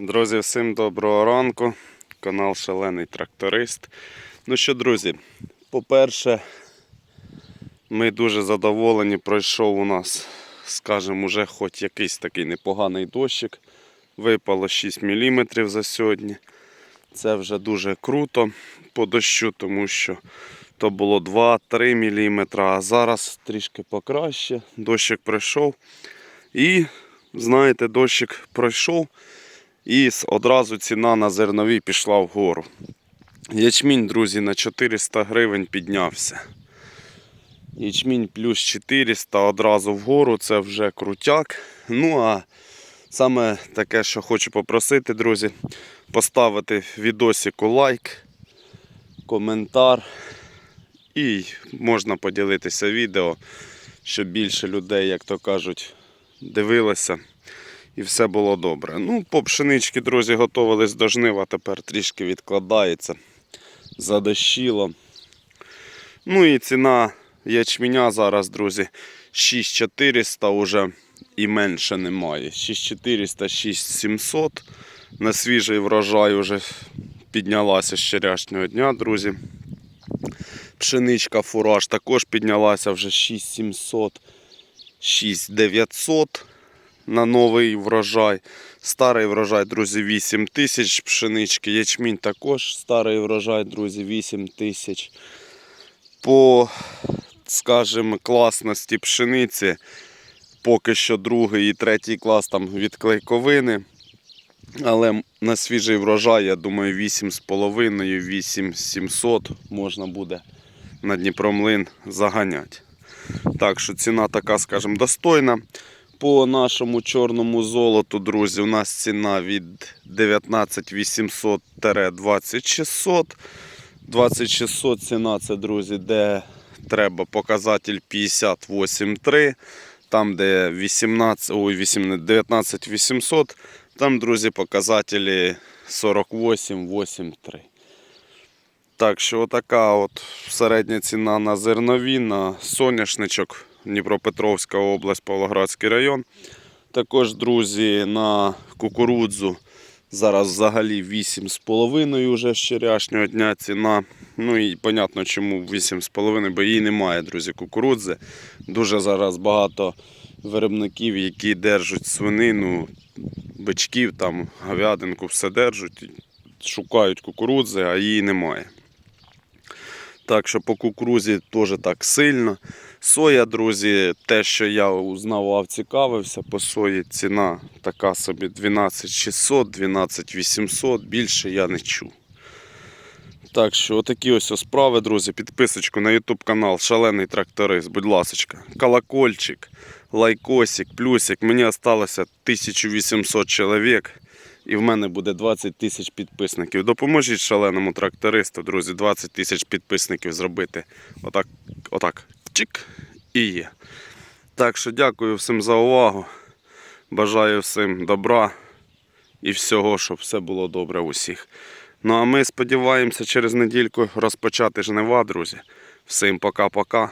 Друзі, всім доброго ранку. Канал Шалений Тракторист. Ну що, друзі, по-перше, ми дуже задоволені. Пройшов у нас, скажімо, уже хоч якийсь такий непоганий дощик. Випало 6 мм за сьогодні. Це вже дуже круто по дощу, тому що то було 2-3 мм, а зараз трішки покраще. Дощик пройшов. І, знаєте, дощик пройшов. І одразу ціна на зернові пішла вгору. Ячмінь, друзі, на 400 гривень піднявся. Ячмінь плюс 400 одразу вгору, це вже крутяк. Ну а саме таке, що хочу попросити, друзі, поставити відосику лайк, коментар. І можна поділитися відео, щоб більше людей, як то кажуть, дивилося і все було добре. Ну, по пшенички, друзі, готувались до жнива, тепер трішки відкладається. Задощило. Ну і ціна ячменя зараз, друзі, 6400 уже і менше немає. 6400, 6700. На свіжий врожай вже піднялася з вчорашнього дня, друзі. Пшеничка фураж також піднялася вже 6700, 6900 на новий врожай. Старий врожай, друзі, 8 тисяч пшенички. Ячмінь також старий врожай, друзі, 8 тисяч. По, скажімо, класності пшениці поки що другий і третій клас там від клейковини. Але на свіжий врожай, я думаю, 8,5, 8700 можна буде на Дніпромлин заганяти. Так що ціна така, скажімо, достойна. По нашому чорному золоту, друзі, у нас ціна від 19800 20600. 2600 ціна це, друзі, де треба показатель 58,3. Там, де 18, ой, 18, 19800, там, друзі, показателі 48,83. Так що отака от середня ціна на зернові, на соняшничок, Дніпропетровська область, Павлоградський район. Також, друзі, на кукурудзу зараз взагалі 8,5 вже з вчорашнього дня ціна. Ну і понятно, чому 8,5, бо її немає, друзі, кукурудзи. Дуже зараз багато виробників, які держать свинину, бичків, там, говядинку, все держать, шукають кукурудзи, а її немає. Так що по кукурузі теж так сильно. Соя, друзі, те, що я узнавав, цікавився, по сої ціна така собі 12600, 12800, більше я не чув. Так що отакі ось справи, друзі. Підписочку на YouTube канал Шалений тракторист, будь ласочка. Колокольчик, лайкосик, плюсик. Мені осталося 1800 чоловік. І в мене буде 20 тисяч підписників. Допоможіть шаленому трактористу, друзі, 20 тисяч підписників зробити. Отак, отак. Чик і є. Так що дякую всім за увагу. Бажаю всім добра і всього, щоб все було добре у всіх. Ну а ми сподіваємося через недільку розпочати жнива, друзі. Всім пока-пока.